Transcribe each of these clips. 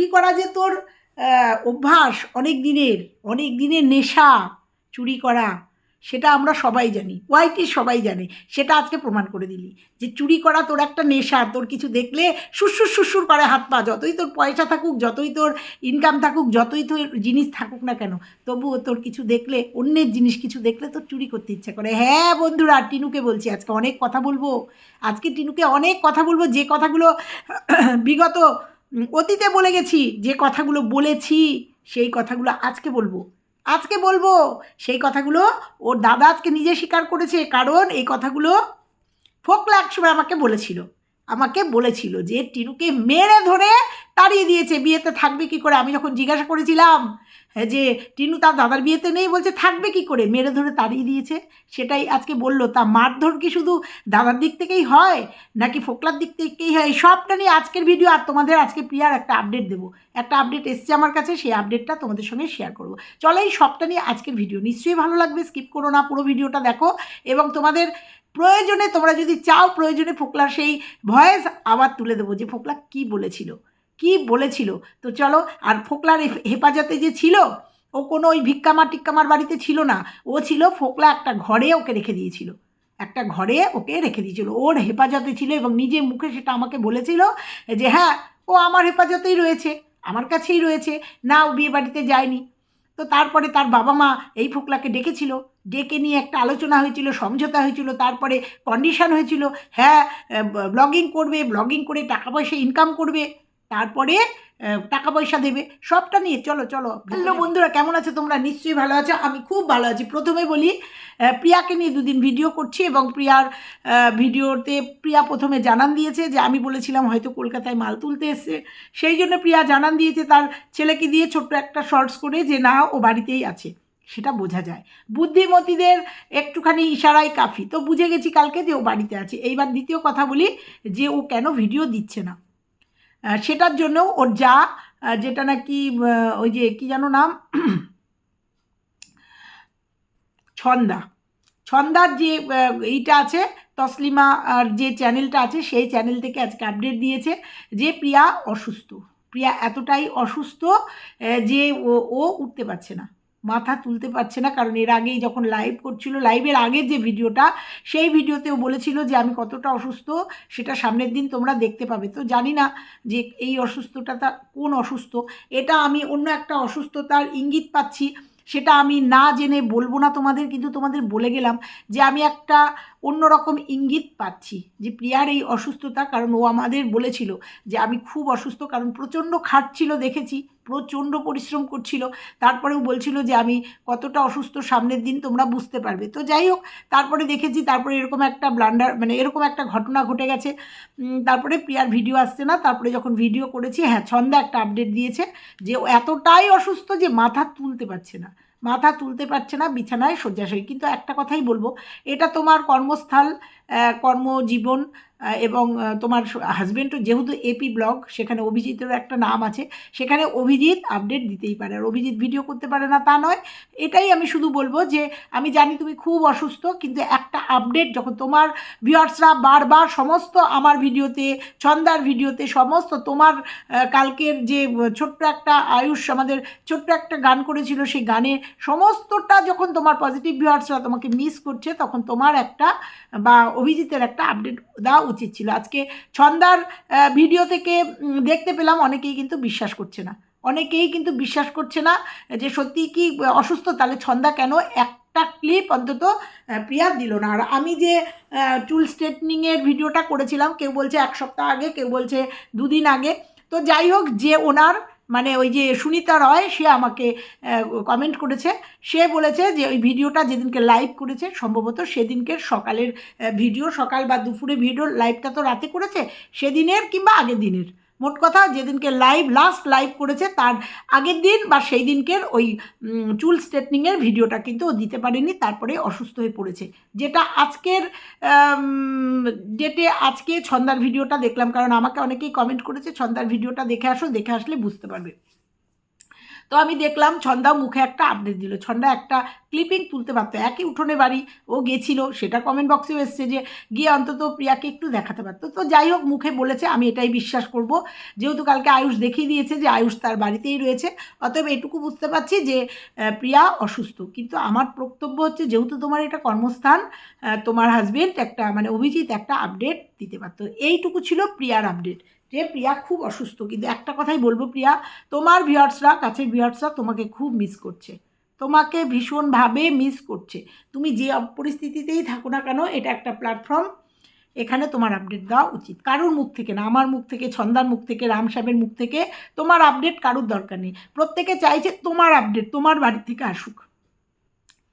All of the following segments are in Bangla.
চুরি করা যে তোর অভ্যাস, অনেক দিনের অনেক দিনের নেশা চুরি করা, সেটা আমরা সবাই জানি। ওয়াইটি সবাই জানে। সেটা আজকে প্রমাণ করে দিলি। যে চুরি করা তোর একটা নেশা, তোর কিছু দেখলে সুসুর সুসুর করে হাত পা, যতই তোর পয়সা থাকুক, যতই তোর ইনকাম থাকুক, যতই তোর জিনিস থাকুক না কেন, তবুও তোর কিছু দেখলে, অন্যের জিনিস কিছু দেখলে তোর চুরি করতে ইচ্ছা করে। হ্যাঁ বন্ধুরা, টিনুকে বলছি, আজকে অনেক কথা বলব। আজকে টিনুকে অনেক কথা বলব, যে কথাগুলো বিগত অতীতে বলে গেছি, যে কথাগুলো বলেছি, সেই কথাগুলো আজকে বলব। আজকে বলব, সেই কথাগুলো ওর দাদা আজকে নিজে স্বীকার করেছে, কারণ এই কথাগুলো ফোকলা একসময় আমাকে বলেছিল। আমাকে বলেছিল যে টিনুকে মেরে ধরে তাড়িয়ে দিয়েছে বিয়েতে থাকবে কি করে? আমি যখন জিজ্ঞাসা করেছিলাম হ্যাঁ, যে টিনু তার দাদার বিয়েতে নেই? বলছে থাকবে কি করে? মেরে ধরে তাড়িয়ে দিয়েছে? সেটাই আজকে বলল। তা মারধর কি শুধু দাদার দিক থেকেই হয় নাকি ফোকলার দিক থেকেই হয়? সবটা নিয়ে আজকের ভিডিও আর তোমাদের আজকে প্রিয়ার একটা আপডেট দেবো। একটা আপডেট এসছে আমার কাছে সেই আপডেটটা তোমাদের সঙ্গে শেয়ার করব। চলো এই সবটা নিয়ে আজকের ভিডিও নিশ্চয়ই ভালো লাগবে স্কিপ করো না পুরো ভিডিওটা দেখো। এবং তোমাদের প্রয়োজনে তোমরা যদি চাও, প্রয়োজনে ফোকলার সেই ভয়েস আবার তুলে দেবো। যে ফোকলা কি বলেছিল? কি বলেছিল? তো চলো, আর ফোকলার হেফাজতে যে ছিল, ও কোনো ওই ভিক্ষামার টিক্কামার বাড়িতে ছিল না। ও ছিল ফোকলা একটা ঘরে ওকে রেখে দিয়েছিল। একটা ঘরে ওকে রেখে দিয়েছিল। ওর হেফাজতে ছিল এবং নিজের মুখে সেটা আমাকে বলেছিল যে হ্যাঁ ও আমার হেফাজতেই রয়েছে, আমার কাছেই রয়েছে। না, ও বিয়ে বাড়িতে যায়নি। তো তারপরে তার বাবা মা এই ফোকলাকে ডেকেছিল। ডেকে নিয়ে একটা আলোচনা হয়েছিল, সমঝোতা হয়েছিল, তারপরে কন্ডিশন হয়েছিল হ্যাঁ ব্লগিং করবে ব্লগিং করে টাকা পয়সা ইনকাম করবে, তারপরে টাকা পয়সা দেবে, সবটা নিয়ে, চলো চলো। হ্যালো বন্ধুরা, কেমন আছো তোমরা? নিশ্চয়ই ভালো আছো, আমি খুব ভালো আছি। প্রথমে বলি প্রিয়াকে নিয়ে দুদিন ভিডিও করছি এবং প্রিয়ার ভিডিওতে প্রিয়া প্রথমে জানান দিয়েছে যে, আমি বলেছিলাম হয়তো কলকাতায় মাল তুলতে এসছে। সেই জন্য প্রিয়া জানান দিয়েছে, তার ছেলেকে দিয়ে ছোট্ট একটা শর্টস করে যে, না, ও বাড়িতেই আছে। সেটা বোঝা যায়। বুদ্ধিমতীদের একটুখানি ইশারাই কাফি। তো বুঝে গেছি কালকে যে ও বাড়িতে আছে। এইবার দ্বিতীয় কথা বলি যে ও কেন ভিডিও দিচ্ছে না। সেটার জন্য ওর যা যেটা নাকি ওই যে কি জানো নাম? ছন্দা। ছন্দার যে এইটা আছে, তসলিমা আর যে চ্যানেলটা আছে, সেই চ্যানেল থেকে আজকে আপডেট দিয়েছে যে প্রিয়া অসুস্থ। প্রিয়া এতটাই অসুস্থ যে ও উঠতে পারছে না। মাথা তুলতে পারছে না, কারণ এর আগেই যখন লাইভ করছিল লাইভের আগের যে ভিডিওটা, সেই ভিডিওতেও বলেছিল যে আমি কতটা অসুস্থ, সেটা সামনের দিন তোমরা দেখতে পাবে। তো জানি না যে এই অসুস্থটা তা কোন অসুস্থ, এটা আমি অন্য একটা অসুস্থতার ইঙ্গিত পাচ্ছি, সেটা আমি না জেনে বলব না তোমাদের, কিন্তু তোমাদের বলে গেলাম যে আমি একটা অন্যরকম ইঙ্গিত পাচ্ছি যে প্রিয়ার এই অসুস্থতা, কারণ ও আমাদের বলেছিল যে আমি খুব অসুস্থ, কারণ প্রচণ্ড খাটছিল দেখেছি, প্রচণ্ড পরিশ্রম করছিল। তারপরেও বলছিল যে আমি কতটা অসুস্থ, সামনের দিন তোমরা বুঝতে পারবে। তো যাই হোক, তারপরে দেখেছি, তারপরে এরকম একটা ব্লান্ডার মানে এরকম একটা ঘটনা ঘটে গেছে। তারপরে প্রিয়ার ভিডিও আসছে না, তারপরে যখন ভিডিও করেছি হ্যাঁ ছন্দা একটা আপডেট দিয়েছে যে এতটাই অসুস্থ যে মাথা তুলতে পারছে না। মাথা তুলতে পারছে না বিছানায় শয্যাশয়ী। কিন্তু একটা কথাই বলব এটা তোমার কর্মস্থল কর্মজীবন এবং তোমার হাজব্যান্ডও যেহেতু এপি ব্লগ সেখানে অভিজিতেরও একটা নাম আছে। সেখানে অভিজিৎ আপডেট দিতেই পারে। আর অভিজিৎ ভিডিও করতে পারে না তা নয়। এটাই আমি শুধু বলব যে, আমি জানি তুমি খুব অসুস্থ, কিন্তু একটা আপডেট যখন তোমার ভিউয়ার্সরা বারবার সমস্ত আমার ভিডিওতে ছন্দার ভিডিওতে সমস্ত তোমার কালকের যে, ছোট্ট একটা আয়ুষ আমাদের ছোট্ট একটা গান করেছিল, সেই গানে সমস্তটা যখন তোমার পজিটিভ ভিউয়ার্সরা তোমাকে মিস করছে, তখন তোমার একটা বা অভিজিতের একটা আপডেট দেওয়া উচিত ছিল। আজকে ছন্দার ভিডিও থেকে দেখতে পেলাম অনেকেই কিন্তু বিশ্বাস করছে না। অনেকেই কিন্তু বিশ্বাস করছে না যে সত্যি কি অসুস্থ, তাহলে ছন্দা কেন একটা ক্লিপ অন্তত প্রিয়া দিল না। আর আমি যে চুল স্ট্রেটনিংয়ের ভিডিওটা করেছিলাম, কেউ বলছে এক সপ্তাহ আগে, কেউ বলছে দুদিন আগে। তো যাই হোক, যে ওনার মানে ওই যে সুনিতা রয়, সে আমাকে কমেন্ট করেছে। সে বলেছে যে ওই ভিডিওটা যেদিনকে লাইভ করেছে, সম্ভবত সেদিনকের সকালের ভিডিও সকাল বা দুপুরে ভিডিও লাইভটা তো রাতে করেছে, সেদিনের কিংবা আগের দিনের। মোট কথা যেদিনকে লাইভ লাস্ট লাইভ করেছে তার আগের দিন বা সেই দিনকের ওই চুল স্ট্রেটনিংয়ের ভিডিওটা কিন্তু ও দিতে পারেনি, তারপরে অসুস্থ হয়ে পড়েছে। যেটা আজকের ডেটে আজকে ছন্দার ভিডিওটা দেখলাম, কারণ আমাকে অনেকেই কমেন্ট করেছে, ছন্দার ভিডিওটা দেখে আসো, দেখে আসলে বুঝতে পারবে। তো আমি দেখলাম ছন্দা মুখে একটা আপডেট দিল। ছন্দা একটা ক্লিপিং তুলতে পারতো, একই উঠোনে বাড়ি, ও গেছিল, সেটা কমেন্ট বক্সেও এসছে যে, গিয়ে অন্তত প্রিয়াকে একটু দেখাতে পারতো। তো যাই হোক, মুখে বলেছে, আমি এটাই বিশ্বাস করব। যেহেতু কালকে আয়ুষ দেখিয়ে দিয়েছে যে, আয়ুষ তার বাড়িতেই রয়েছে, অতএব এটুকু বুঝতে পারছি যে প্রিয়া অসুস্থ। কিন্তু আমার বক্তব্য হচ্ছে, যেহেতু তোমার এটা কর্মস্থান তোমার হাজবেন্ড একটা মানে অভিজিৎ একটা আপডেট দিতে পারতো। এইটুকু ছিল প্রিয়ার আপডেট যে প্রিয়া খুব অসুস্থ, কিন্তু একটা কথাই বলব প্রিয়া, তোমার ভিউয়ার্সরা কাছের ভিউয়ার্সরা তোমাকে খুব মিস করছে। তোমাকে ভীষণভাবে মিস করছে। তুমি যে পরিস্থিতিতেই থাকো না কেন, এটা একটা প্ল্যাটফর্ম এখানে তোমার আপডেট দেওয়া উচিত। কারোর মুখ থেকে না, আমার মুখ থেকে, ছন্দার মুখ থেকে, রাম সাহেবের মুখ থেকে, তোমার আপডেট কারোর দরকার নেই। প্রত্যেকে চাইছে তোমার আপডেট তোমার বাড়ি থেকে আসুক।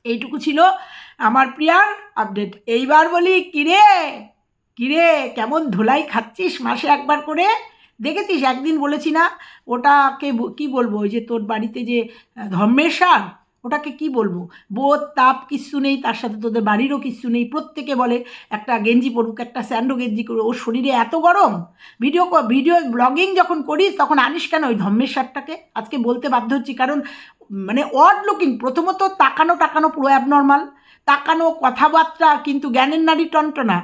এইটুকু ছিল আমার প্রিয়ার আপডেট এইবার বলি, কিরে? কিরে কেমন ধোলাই খাচ্ছিস মাসে একবার করে? দেখেছিস একদিন বলেছি না ওটাকে কি বলব ওই যে তোর বাড়িতে যে আহ, ধর্মেশ্বর ওটাকে কি বলব? বোধ তাপ কিচ্ছু নেই তার সাথে তোদের বাড়িরও কিচ্ছু নেই। প্রত্যেকে বলে একটা গেঞ্জি পরুক একটা স্যান্ডো গেঞ্জি করুক ওর শরীরে এত গরম। ভিডিও ভিডিও ব্লগিং যখন করিস তখন আনিস কেন ওই ধর্মেশ্বরটাকে আজকে বলতে বাধ্য হচ্ছি কারণ মানে অড লুকিং প্রথমত তাকানো টাকানো পুরো অ্যাবনর্মাল তাকানো কথাবার্তা কিন্তু জ্ঞানের নারী টনটনা।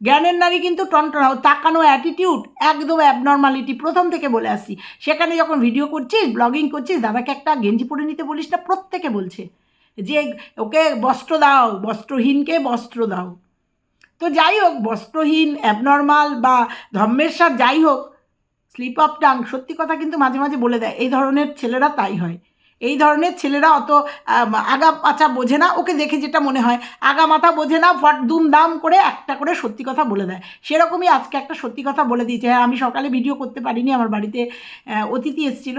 জ্ঞানের নারী কিন্তু টনটনা তাকানো অ্যাটিটিউড একদম অ্যাবনর্মালিটি প্রথম থেকে বলে আসছি। সেখানে যখন ভিডিও করছিস ব্লগিং করছিস, দাদাকে একটা গেঞ্জি পরে নিতে বলিস না, প্রত্যেকে বলছে যে, ওকে বস্ত্র দাও, বস্ত্রহীনকে বস্ত্র দাও। তো যাই হোক, বস্ত্রহীন অ্যাবনর্মাল বা ধর্মেশ্বর যাই হোক স্লিপ অফ টাং সত্যি কথা কিন্তু মাঝে মাঝে বলে দেয়। এই ধরনের ছেলেরা তাই হয়। এই ধরনের ছেলেরা অত আগা পাচা বোঝে না, ওকে দেখে যেটা মনে হয়। আগা মাথা বোঝে না, ফট দুম দাম করে একটা করে সত্যি কথা বলে দেয়। সেরকমই আজকে একটা সত্যি কথা বলে দিয়েছে। হ্যাঁ আমি সকালে ভিডিও করতে পারিনি, আমার বাড়িতে অতিথি এসেছিল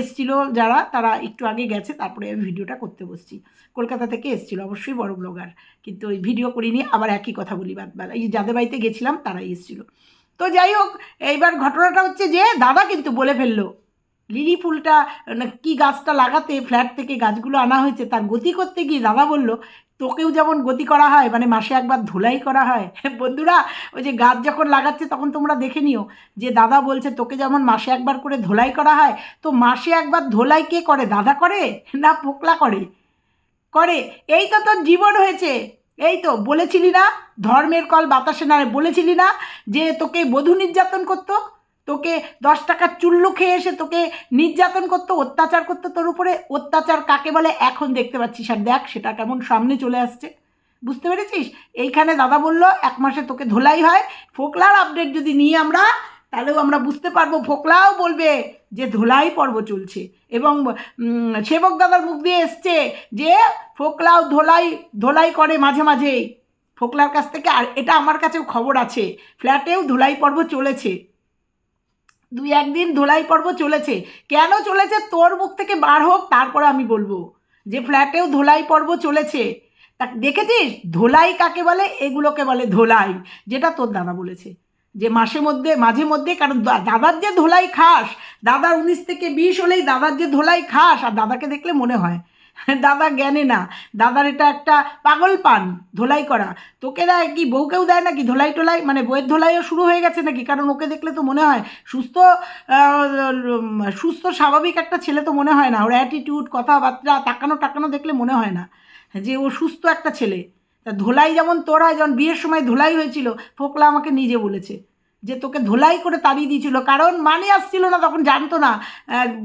এসছিল যারা, তারা একটু আগে গেছে, তারপরে আমি ভিডিওটা করতে বসছি। কলকাতা থেকে এসছিল, অবশ্যই বড় ব্লগার কিন্তু ওই ভিডিও করিনি, আবার একই কথা বলি বাদবেলা এই যাদের বাড়িতে গেছিলাম, তারাই এসছিল। তো যাই হোক, এইবার ঘটনাটা হচ্ছে যে, দাদা কিন্তু বলে ফেলল। লিলি ফুলটা কি গাছটা লাগাতে ফ্ল্যাট থেকে গাছগুলো আনা হয়েছে, তার গতি করতে গিয়ে দাদা বলল, তোকেও যেমন গতি করা হয় মানে মাসে একবার ধুলাই করা হয়। বন্ধুরা, ওই যে গাছ যখন লাগাচ্ছে তখন তোমরা দেখে নিও যে দাদা বলছে, তোকে যেমন মাসে একবার করে ধোলাই করা হয়, তো মাসে একবার ধোলাই কে করে, দাদা করে না পোকলা করে? করে, এই তো তোর জীবন হয়েছে। এই তো, বলেছিলি না, ধর্মের কল বাতাসে না বলেছিলি না যে তোকে বধূ নির্যাতন করতো? তোকে দশ টাকার চুল্লু খেয়ে এসে তোকে নির্যাতন করতো, অত্যাচার করতো, তোর উপরে অত্যাচার কাকে বলে এখন দেখতে পাচ্ছিস। আর দেখ, সেটা কেমন সামনে চলে আসছে। বুঝতে পেরেছিস? এইখানে দাদা বলল, এক মাসে তোকে ধোলাই হয়। ফোকলার আপডেট যদি নিই আমরা, তাহলেও আমরা বুঝতে পারব। ফোকলাও বলবে যে ধোলাই পর্ব চলছে। এবং সেবক দাদার মুখ দিয়ে এসছে যে ফোকলাও ধোলাই ধোলাই করে মাঝে মাঝেই। ফোকলার কাছ থেকে, আর এটা আমার কাছেও খবর আছে, ফ্ল্যাটেও ধোলাই পর্ব চলেছে। দুই একদিন ধোলাই পর্ব চলেছে। কেন চলেছে? তোর মুখ থেকে বার হোক, তারপরে আমি বলব। যে ফ্ল্যাটেও ধোলাই পর্ব চলেছে। তা দেখেছিস? ধোলাই কাকে বলে? এগুলোকে বলে ধোলাই, যেটা তোর দাদা বলেছে। যে মাসে মধ্যে, মাঝে মধ্যে, কারণ দাদার যে ধোলাই খাস, দাদার উনিশ থেকে বিশ হলেই দাদার যে ধোলাই খাস, আর দাদাকে দেখলে মনে হয় দাদা জ্ঞানে না। দাদার এটা একটা পাগল পান, ধোলাই করা। তোকে দেয় কি, বউকেও দেয় নাকি? ধোলাই টোলাই মানে বইয়ের ধোলাইও শুরু হয়ে গেছে নাকি? কারণ ওকে দেখলে তো মনে হয় সুস্থ সুস্থ, স্বাভাবিক একটা ছেলে তো মনে হয় না। ওর অ্যাটিটিউড কথাবার্তা, তাকানো টাকানো দেখলে মনে হয় না যে ও সুস্থ একটা ছেলে। তা ধোলাই যেমন তোর যখন বিয়ের সময় ধোলাই হয়েছিল, ফোকলা আমাকে নিজে বলেছে। যে তোকে ধোলাই করে তাড়িয়ে দিয়েছিল। কারণ মানে আসছিল না, তখন জানতো না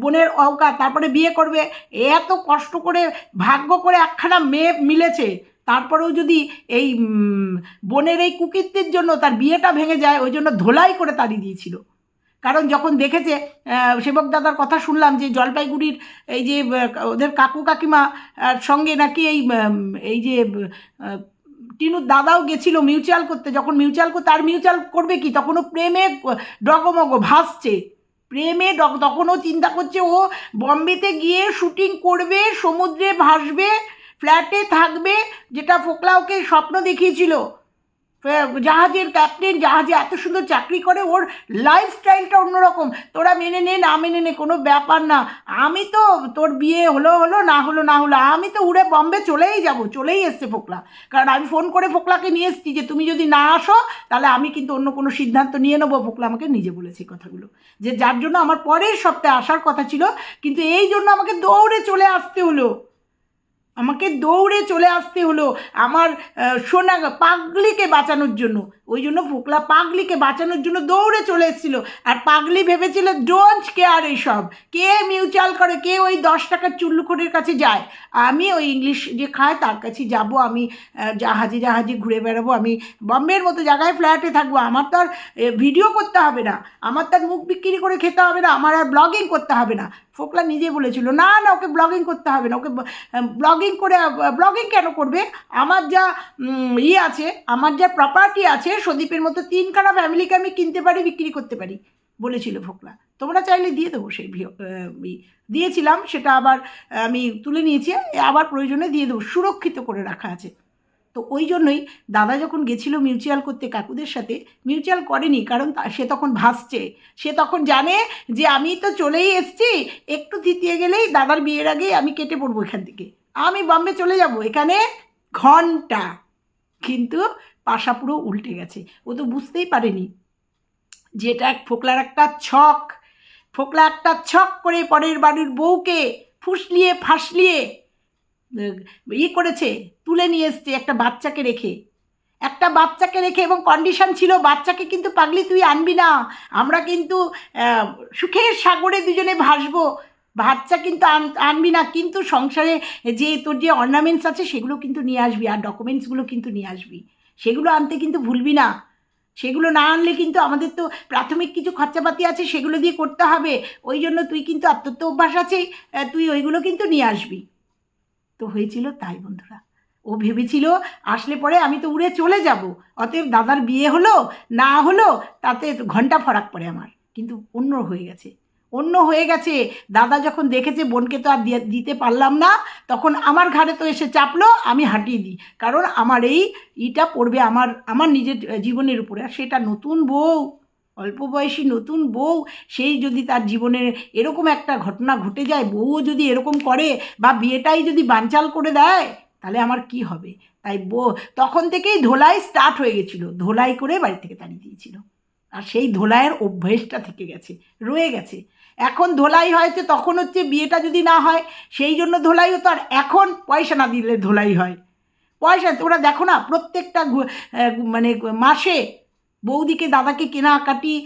বোনের অওকাত তারপরে বিয়ে করবে। এত কষ্ট করে, ভাগ্য করে একখানা মেয়ে মিলেছে। তারপরেও যদি এই বোনের এই কুকীর্তির জন্য তার বিয়েটা ভেঙে যায়, ওই জন্য ধোলাই করে তাড়িয়ে দিয়েছিল। কারণ যখন দেখেছে সেবক দাদার কথা শুনলাম যে জলপাইগুড়ির এই যে ওদের কাকু কাকিমা সঙ্গে নাকি এই এই যে টিনুর দাদাও গেছিল মিউচুয়াল করতে। যখন মিউচুয়াল করতে আর মিউচুয়াল করবে কি? তখনও প্রেমে ডগমগ ভাসছে। প্রেমে তখনও চিন্তা করছে, ও বম্বেতে গিয়ে শুটিং করবে, সমুদ্রে ভাসবে ফ্ল্যাটে থাকবে, যেটা ফোকলা ওকে স্বপ্ন দেখিয়েছিল। জাহাজের ক্যাপ্টেন জাহাজে এত সুন্দর চাকরি করে, ওর লাইফস্টাইলটা অন্যরকম। তোরা মেনে নে, না মেনে নে, কোনো ব্যাপার না। আমি তো তোর বিয়ে হলো হলো, না হলো না হলো, আমি তো উড়ে বম্বে চলেই যাব, চলেই এসছে ফোকলা। কারণ আমি ফোন করে ফোকলাকে নিয়ে এসেছি যে, তুমি যদি না আসো, তাহলে আমি কিন্তু অন্য কোনো সিদ্ধান্ত নিয়ে নেব। ফোকলা আমাকে নিজে বলেছে কথাগুলো। যে, যার জন্য আমার পরের সপ্তাহে আসার কথা ছিল, কিন্তু এই জন্য আমাকে দৌড়ে চলে আসতে হলো। আমাকে দৌড়ে চলে আসতে হলো আমার সোনা পাগলিকে বাঁচানোর জন্য। ওই জন্য ফোকলা পাগলিকে বাঁচানোর জন্য দৌড়ে চলে এসেছিল। আর পাগলি ভেবেছিল ডোন্ট কেয়ার এইসব কে মিউচুয়াল করে, কে ওই দশ টাকার চুল্লুখোরের কাছে যায়? আমি ওই ইংলিশ যে খায়, তার কাছে যাব, আমি জাহাজে জাহাজে ঘুরে বেড়াবো, আমি বম্বের মতো জায়গায় ফ্ল্যাটে থাকব। আমার তো আর ভিডিও করতে হবে না। আমার তার মুখ বিক্রি করে খেতে হবে না। আমার আর ব্লগিং করতে হবে না। ফোকলা নিজে বলেছিল, না না, ওকে ব্লগিং করতে হবে না, ওকে ব্লগিং করে ব্লগিং কেন করবে আমার যা ইয়ে আছে, আমার যা প্রপার্টি আছে সদীপের মতো তিনখানা ফ্যামিলিকে আমি কিনতে পারি, বিক্রি করতে পারি, বলেছিল ফোকলা তোমরা চাইলে দিয়ে দেবো সেই। দিয়েছিলাম, সেটা আবার আমি তুলে নিয়েছি আবার প্রয়োজনে দিয়ে দেবো, সুরক্ষিত করে রাখা আছে তো ওই জন্যই দাদা যখন গেছিল মিউচুয়াল করতে কাকুদের সাথে মিউচুয়াল করেনি কারণ সে তখন ভাসছে। সে তখন জানে যে আমি তো চলেই এসছি, একটু থিতিয়ে গেলেই দাদার বিয়ের আগেই আমি কেটে পড়ব এখান থেকে। আমি বম্বে চলে যাব, এখানে ঘণ্টা। কিন্তু পাশা পুরো উল্টে গেছে। ও তো বুঝতেই পারেনি যেটা এক ফোকলার একটা ছক। ফোকলা একটা ছক করে পরের বাড়ির বউকে ফুসলিয়ে, ফাসলিয়ে ইয়ে করেছে, তুলে নিয়ে এসছে একটা বাচ্চাকে রেখে। একটা বাচ্চাকে রেখে এবং কন্ডিশন ছিল, বাচ্চাকে কিন্তু পাগলি তুই আনবি না। আমরা কিন্তু সুখের সাগরে দুজনে ভাসবো। বাচ্চা কিন্তু আন- আনবি না, কিন্তু সংসারে যে তোর যে অর্নামেন্টস আছে, সেগুলো কিন্তু নিয়ে আসবি আর ডকুমেন্টসগুলো কিন্তু নিয়ে আসবি। সেগুলো আনতে কিন্তু ভুলবি না। সেগুলো না আনলে কিন্তু আমাদের তো প্রাথমিক কিছু খরচাপাতি আছে, সেগুলো দিয়ে করতে হবে। ওই জন্য তুই কিন্তু আত্মত্ব অভ্যাস আছে তুই ওইগুলো কিন্তু নিয়ে আসবি। তো হয়েছিল তাই, বন্ধুরা। ও ভেবেছিল, আসলে পরে আমি তো উড়ে চলে যাব। অতএব দাদার বিয়ে হলো, না হলো, তাতে ঘণ্টা ফরাক পড়ে আমার। কিন্তু অন্য হয়ে গেছে। অন্য হয়ে গেছে। দাদা যখন দেখেছে, বোনকে তো আর দিতে পারলাম না তখন আমার ঘাড়ে তো এসে চাপলো, আমি হাঁটিয়ে দিই। কারণ আমার এই ইটা পড়বে আমার আমার নিজের জীবনের উপরে। আর সেটা নতুন বউ। অল্প বয়সী নতুন বউ, সেই যদি তার জীবনের এরকম একটা ঘটনা ঘটে যায়, বউও যদি এরকম করে বা বিয়েটাই যদি বানচাল করে দেয়, তাহলে আমার কি হবে? তাই বউ, তখন থেকেই ধোলাই স্টার্ট হয়ে গেছিল, ধোলাই করে বাড়ি থেকে তাড়িয়ে দিয়েছিল। আর সেই ধোলাইয়ের অভ্যেসটা থেকে গেছে, রয়ে গেছে। এখন ধোলাই হয়েছে, তখন হচ্ছে বিয়েটা যদি না হয়, সেই জন্য ধোলাই হতো, আর এখন পয়সা না দিলে ধোলাই হয়। পয়সা, তোমরা দেখো না, প্রত্যেকটা মানে মাসে বৌদিকে দাদাকে কেনাকাটি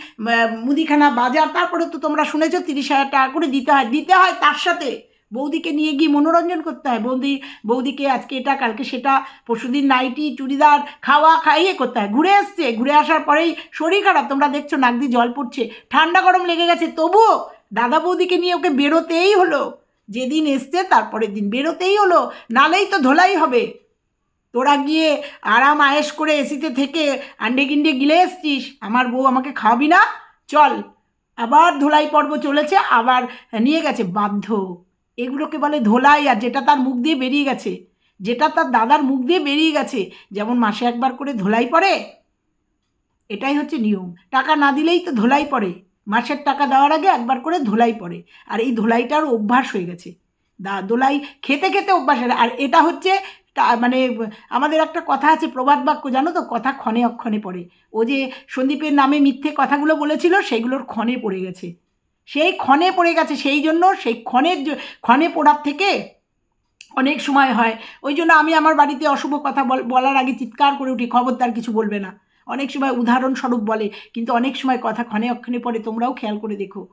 মুদিখানা বাজার, তারপরে তো তোমরা শুনেছ তিরিশ হাজার টাকা করে দিতে হয় দিতে হয় তার সাথে। বৌদিকে নিয়ে গিয়ে মনোরঞ্জন করতে হয়। বৌদি, বৌদিকে আজকে এটা, কালকে সেটা, পরশুদিন নাইটি, চুড়িদার, খাওয়া খাইয়ে করতে হয়। ঘুরে এসছে, ঘুরে আসার পরেই শরীর খারাপ, তোমরা দেখছ নাক দিয়ে জল পড়ছে, ঠান্ডা গরম লেগে গেছে। তবুও দাদা বৌদিকে নিয়ে ওকে বেরোতেই হলো। যেদিন এসছে, তারপরের দিন বেরোতেই হলো। নালেই তো ধোলাই হবে। তোরা গিয়ে আরাম আয়েস করে এসিতে থেকে আন্ডে গিন্ডে গিলে এসছিস? আমার বউ আমাকে খাওয়াবি না? চল। আবার ধোলাই পর্ব চলেছে, আবার নিয়ে গেছে বাধ্য। এগুলোকে বলে ধোলাই, আর যেটা তার মুখ দিয়ে বেরিয়ে গেছে, যেটা তার দাদার মুখ দিয়ে বেরিয়ে গেছে, যেমন মাসে একবার করে ধোলাই পড়ে। এটাই হচ্ছে নিয়ম। টাকা না দিলেই তো ধোলাই পড়ে। মাসের টাকা দেওয়ার আগে একবার করে ধোলাই পড়ে। আর এই ধোলাইটার অভ্যাস হয়ে গেছে। দা দোলাই খেতে খেতে অভ্যাস আর এটা হচ্ছে তা- মানে আমাদের একটা কথা আছে, প্রবাদ বাক্য, জানো তো? কথা ক্ষণে অক্ষণে পড়ে। ও যে সন্দীপের নামে মিথ্যে কথাগুলো বলেছিল, সেগুলোর ক্ষণে পড়ে গেছে। সেই ক্ষণে পড়ে গেছে, সেই জন্য সেই ক্ষণের ক্ষণে পড়ার থেকে অনেক সময় হয়। ওই জন্য আমি আমার বাড়িতে অশুভ কথা বল- বলার আগে চিৎকার করে উঠি, খবরদার কিছু বলবে না। অনেক সময় উদাহরণস্বরূপ বলে, কিন্তু অনেক সময় কথা ক্ষণে অক্ষণে পড়ে, তোমরাও খেয়াল করে দেখো।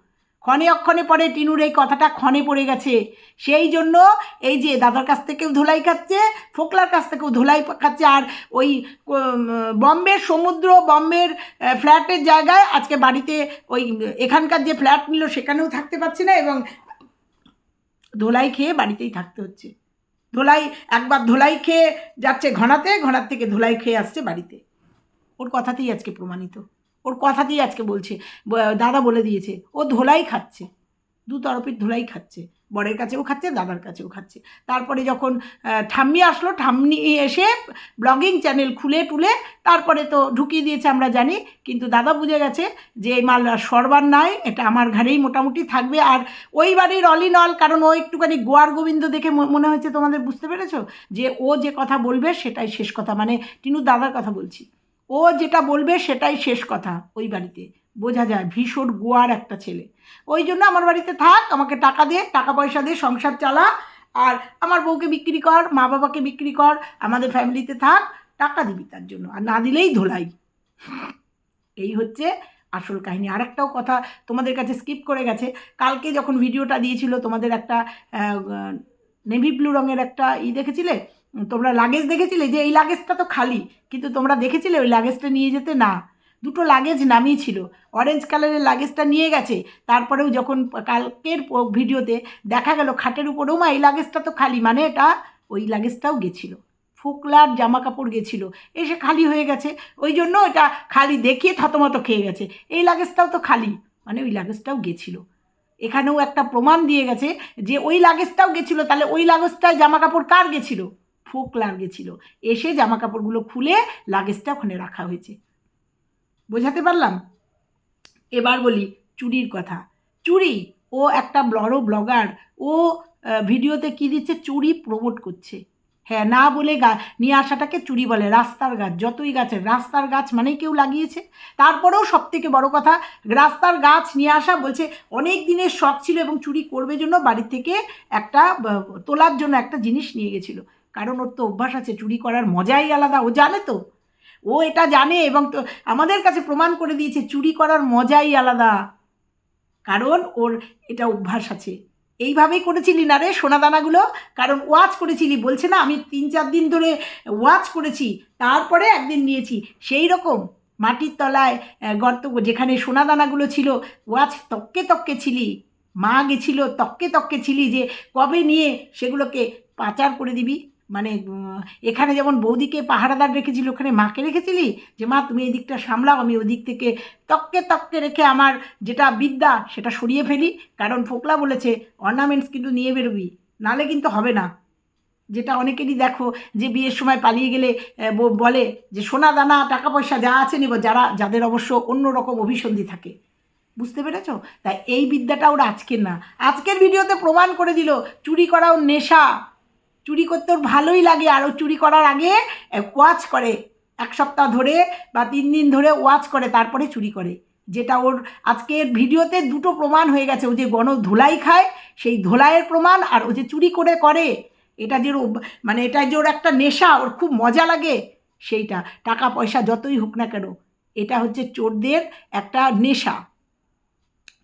ক্ষণে অক্ষণে পরে টিনুর এই কথাটা ক্ষণে পড়ে গেছে। সেই জন্য এই যে দাদার কাছ থেকেও ধোলাই খাচ্ছে, ফোকলার কাছ থেকেও ধোলাই খাচ্ছে, আর ওই বম্বের সমুদ্র, বম্বের ফ্ল্যাটের জায়গায় আজকে বাড়িতে ওই, এখানকার যে ফ্ল্যাট নিল সেখানেও থাকতে পারছে না এবং ধোলাই খেয়ে বাড়িতেই থাকতে হচ্ছে। ধোলাই, একবার ধোলাই খেয়ে যাচ্ছে ঘনাতে, ঘনার থেকে ধোলাই খেয়ে আসছে বাড়িতে। ওর কথাতেই আজকে প্রমাণিত। ওর কথাতেই আজকে বলছে। দাদা বলে দিয়েছে, ও ধোলাই খাচ্ছে। দু তরফের ধোলাই খাচ্ছে। বরের কাছেও খাচ্ছে, দাদার কাছেও খাচ্ছে। তারপরে যখন ঠাম্মি আসলো, ঠাম্মি এসে ব্লগিং চ্যানেল খুলে টুলে তারপরে তো ঢুকিয়ে দিয়েছে আমরা জানি, কিন্তু দাদা বুঝে গেছে যে এই মাল সরবার নয় এটা আমার ঘরেই মোটামুটি থাকবে। আর ওই বাড়ির অল ইন অল কারণ ও একটুখানি গোয়ার গোবিন্দ দেখে মনে হয়েছে, তোমাদের বুঝতে পেরেছ? যে ও যে কথা বলবে, সেটাই শেষ কথা। মানে টিনু দাদার কথা বলছি। ও যেটা বলবে সেটাই শেষ কথা ওই বাড়িতে। বোঝা যায় ভীষণ গোয়ার একটা ছেলে। ওই জন্য আমার বাড়িতে থাক, আমাকে টাকা দে, টাকা পয়সা দিয়ে সংসার চালা, আর আমার বউকে বিক্রি কর, মা বাবাকে বিক্রি কর, আমাদের ফ্যামিলিতে থাক, টাকা দিবি তার জন্য, আর না দিলেই ধোলাই। এই হচ্ছে আসল কাহিনী। আরেকটাও কথা তোমাদের কাছে স্কিপ করে গেছে। কালকে যখন ভিডিওটা দিয়েছিল তোমাদের একটা নেভি ব্লু রঙের একটা ই দেখেছিলে? তোমরা লাগেজ দেখেছিলে? যে এই লাগেজটা তো খালি, কিন্তু তোমরা দেখেছিলে ওই লাগেজটা নিয়ে যেতে? না। দুটো লাগেজ নামিয়েছিল অরেঞ্জ কালারের লাগেজটা নিয়ে গেছে। তারপরেও যখন কালকের ভিডিওতে দেখা গেল খাটের উপরেও মা এই লাগেজটা তো খালি। মানে এটা ওই লাগেজটাও গেছিল। ফোকলার জামা কাপড় গেছিল। এসে খালি হয়ে গেছে। ওই জন্য এটা খালি দেখিয়ে থতমত খেয়ে গেছে। এই লাগেজটাও তো খালি। মানে ওই লাগেজটাও গেছিল। এখানেও একটা প্রমাণ দিয়ে গেছে যে ওই লাগেজটাও গেছিল। তাহলে ওই লাগেজটায় জামা কাপড় কার গেছিল? ফোকলার গেছিল এসে জামা কাপড়গুলো খুলে লাগেজটা ওখানে রাখা হয়েছে। বোঝাতে পারলাম? এবার বলি চুরির কথা। চুরি? ও একটা বড় ব্লগার ও ভিডিওতে কী দিচ্ছে? চুরি প্রমোট করছে। হ্যাঁ না বলে গা, নিয়ে আসাটাকে চুরি বলে, রাস্তার গাছ, যতই গাছের, রাস্তার গাছ মানেই কেউ লাগিয়েছে। তারপরেও সব থেকে বড় কথা, রাস্তার গাছ নিয়ে আসা বলছে, অনেক দিনের শখ ছিল এবং চুরি করবে জন্য বাড়ির থেকে একটা তোলার জন্য একটা জিনিস নিয়ে গেছিল। কারণ ওর তো অভ্যাস আছে, চুরি করার মজাই আলাদা, ও জানে তো। ও এটা জানে এবং তো আমাদের কাছে প্রমাণ করে দিয়েছে, চুরি করার মজাই আলাদা। কারণ ওর এটা অভ্যাস আছে। এইভাবেই করেছিলি না রে সোনাদানাগুলো? কারণ ওয়াচ করেছিলি, বলছে না, আমি তিন চার দিন ধরে ওয়াচ করেছি, তারপরে একদিন নিয়েছি। সেই রকম মাটির তলায় গর্ত, যেখানে সোনাদানাগুলো ছিল, ওয়াচ তককে তককে ছিলি। মা গেছিল তককে তককে ছিলি যে কবে নিয়ে সেগুলোকে পাচার করে দিবি? মানে এখানে যেমন বৌদিকে পাহারাদার রেখেছিল, ওখানে মাকে রেখেছিলি? যে, মা, তুমি এই দিকটা সামলাও, আমি ওদিক থেকে তককে তককে রেখে আমার যেটা বিদ্যা, সেটা সরিয়ে ফেলি। কারণ ফোকলা বলেছে অর্নামেন্টস কিন্তু নিয়ে বেরোবি, নালে কিন্তু হবে না। যেটা অনেকেরই দেখো, যে বিয়ের সময় পালিয়ে গেলে বলে যে, সোনা, দানা টাকা পয়সা যা আছে নেব। যারা, যাদের অবশ্য অন্য রকম অভিসন্ধি থাকে। বুঝতে পেরেছ? তাই এই বিদ্যাটা ওর আজকের না। আজকের ভিডিওতে প্রমাণ করে দিল, চুরি করাও নেশা। চুরি করতে ওর ভালোই লাগে আর ও চুরি করার আগে ওয়াচ করে এক সপ্তাহ ধরে বা তিন দিন ধরে ওয়াচ করে, তারপরে চুরি করে। যেটা ওর আজকের ভিডিওতে দুটো প্রমাণ হয়ে গেছে। ও যে গণ ধুলাই খায়, সেই ধোলাইয়ের প্রমাণ আর ও যে চুরি করে করে, এটা যে মানে এটা যে ওর একটা নেশা, ওর খুব মজা লাগে সেইটা। টাকা পয়সা যতই হোক না কেন, এটা হচ্ছে চোরদের একটা নেশা।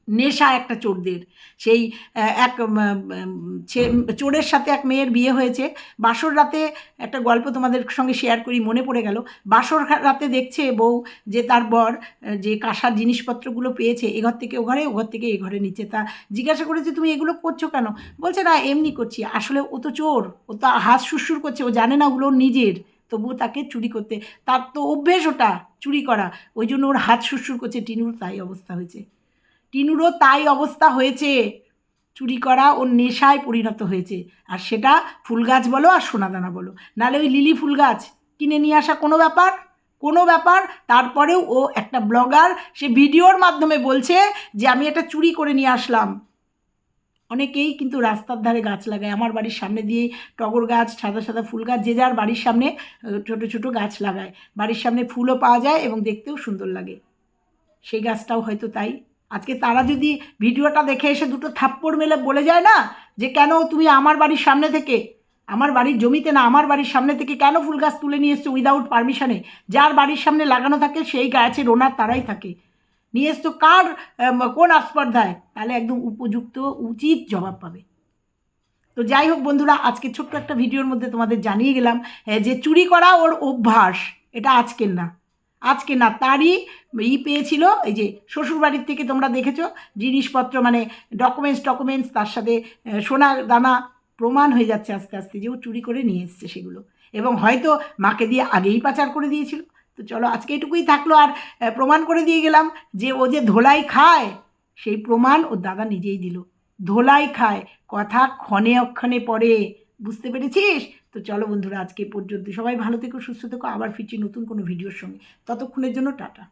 নেশা একটা চোরদের। সেই এক চোরের সাথে এক মেয়ের বিয়ে হয়েছে। বাসর রাতে একটা গল্প তোমাদের সঙ্গে শেয়ার করি, মনে পড়ে গেল। বাসর রাতে দেখছে বউ যে তার বর যে কাঁসার জিনিসপত্রগুলো পেয়েছে, এ ঘর থেকে ও ঘরে, ও ঘর থেকে এ ঘরে নিচ্ছে তা জিজ্ঞাসা করেছে, তুমি এগুলো করছ কেন? বলছে, না, এমনি করছি। আসলে ও তো চোর। ও তো হাত সুরসুর করছে। ও জানে না ওগুলো নিজের। তবুও তাকে চুরি করতে। তার তো অভ্যেস ওটা, চুরি করা। ওই জন্য ওর হাত সুরসুর করছে টিনুর, তাই অবস্থা হয়েছে। টিনুরও তাই অবস্থা হয়েছে। চুরি করা ওর নেশায় পরিণত হয়েছে। আর সেটা ফুল গাছ বলো আর সোনাদানা বলো। নাহলে ওই লিলি ফুল গাছ কিনে নিয়ে আসা কোনো ব্যাপার? কোনো ব্যাপার? তারপরেও ও একটা ব্লগার, সে ভিডিওর মাধ্যমে বলছে যে, আমি এটা চুরি করে নিয়ে আসলাম। অনেকেই কিন্তু রাস্তার ধারে গাছ লাগায়। আমার বাড়ির সামনে দিয়ে টগর গাছ, সাদা সাদা ফুল গাছ যে যার বাড়ির সামনে ছোট ছোট গাছ লাগায়। বাড়ির সামনে ফুলও পাওয়া যায় এবং দেখতেও সুন্দর লাগে। সেই গাছটাও হয়তো তাই। আজকে তারা যদি ভিডিওটা দেখে এসে দুটো থাপ্পড় মেলে বলে যায় না যে কেন তুমি আমার বাড়ির সামনে থেকে, আমার বাড়ির জমিতে না, আমার বাড়ির সামনে থেকে কেন ফুল গাছ তুলে নিয়ে এসছো উইদাউট পারমিশনে যার বাড়ির সামনে লাগানো থাকে সেই গাছের ওনার তারাই থাকে। নিয়ে এসছো কার কোন আস্পর্ধায়? তাহলে একদম উপযুক্ত, উচিত জবাব পাবে। তো যাই হোক বন্ধুরা, আজকে ছোট্ট একটা ভিডিওর মধ্যে তোমাদের জানিয়ে গেলাম যে চুরি করা ওর অভ্যাস, এটা আজকের না। আজকে না, তারই ই পেয়েছিল, এই যে শ্বশুরবাড়ির থেকে তোমরা দেখেছ, জিনিসপত্র মানে ডকুমেন্টস ডকুমেন্টস তার সাথে সোনার দানা প্রমাণ হয়ে যাচ্ছে আস্তে আস্তে যে ও চুরি করে নিয়ে এসছে সেগুলো। এবং হয়তো মাকে দিয়ে আগেই পাচার করে দিয়েছিল। তো চলো, আজকে এটুকুই থাকল আর প্রমাণ করে দিয়ে গেলাম যে ও যে ধোলাই খায়, সেই প্রমাণ ওর দাদা নিজেই দিল। ধোলাই খায়, কথা ক্ষণে অক্ষণে পড়ে। বুঝতে পেরেছিস? তো চলো বন্ধুরা, আজকে পর্যন্ত সবাই ভালো থেকো, সুস্থ থেকো, আবার ফিরছি নতুন কোনো ভিডিওর সঙ্গে। ততক্ষণের জন্য টাটা।